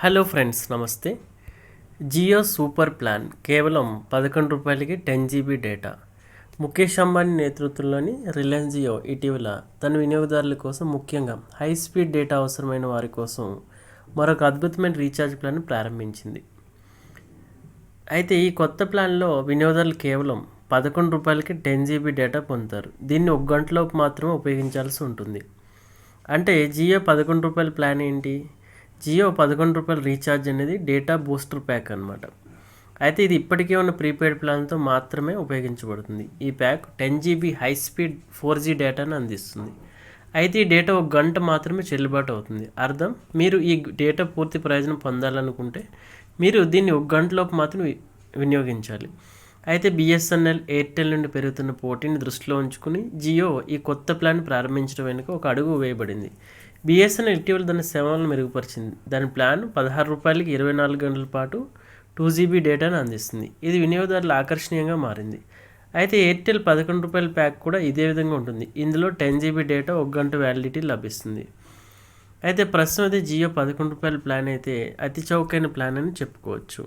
Hello friends నమస్తే. Jio super plan కేవలం పదకొండు రూపాయలకి ten GB data. Mukesh Ambani నేతృత్వంలోని రిలయన్స్ జియో ఇటీవల తన వినియోగదారుల కోసం ముఖ్యంగా హై స్పీడ్ డేటా అవసరమైన వారి కోసం మరొక అద్భుతమైన రీఛార్జ్ ప్లాన్ ప్రారంభించింది. అయితే ఈ కొత్త ప్లాన్లో వినియోగదారులు కేవలం పదకొండు రూపాయలకి టెన్ జీబీ డేటా పొందుతారు. దీన్ని ఒక గంటలోపు మాత్రమే ఉపయోగించాల్సి ఉంటుంది. అంటే జియో పదకొండు రూపాయల ప్లాన్ ఏంటి? జియో పదకొండు రూపాయల రీఛార్జ్ అనేది డేటా బూస్టర్ ప్యాక్ అనమాట అయితే ఇది ఇప్పటికే ఉన్న ప్రీపెయిడ్ ప్లాన్తో మాత్రమే ఉపయోగించబడుతుంది. ఈ pack ten GB high speed four G డేటాను అందిస్తుంది. అయితే ఈ డేటా ఒక గంట మాత్రమే చెల్లుబాటు అవుతుంది. అర్థం? మీరు ఈ డేటా పూర్తి ప్రయోజనం పొందాలనుకుంటే మీరు దీన్ని ఒక గంటలోపు మాత్రం వినియోగించాలి. అయితే బిఎస్ఎన్ఎల్ ఎయిర్టెల్ నుండి పెరుగుతున్న పోటీని దృష్టిలో ఉంచుకుని జియో ఈ కొత్త ప్లాన్ ప్రారంభించడం వెనుక ఒక అడుగు వేయబడింది. బిఎస్ఎన్ఎల్ ఇటీవల దాని సేవలను మెరుగుపరిచింది. దాని ప్లాన్ పదహారు రూపాయలకి ఇరవై నాలుగు గంటల పాటు టూ జీబీ డేటాను అందిస్తుంది. ఇది వినియోగదారులు ఆకర్షణీయంగా మారింది. అయితే ఎయిర్టెల్ పదకొండు రూపాయల ప్యాక్ కూడా ఇదే విధంగా ఉంటుంది. ఇందులో టెన్ జీబీ డేటా ఒక గంట వ్యాలిడిటీ లభిస్తుంది. అయితే ప్రస్తుతం అయితే జియో పదకొండు రూపాయల ప్లాన్ అయితే అతి చౌకైన ప్లాన్ అని చెప్పుకోవచ్చు.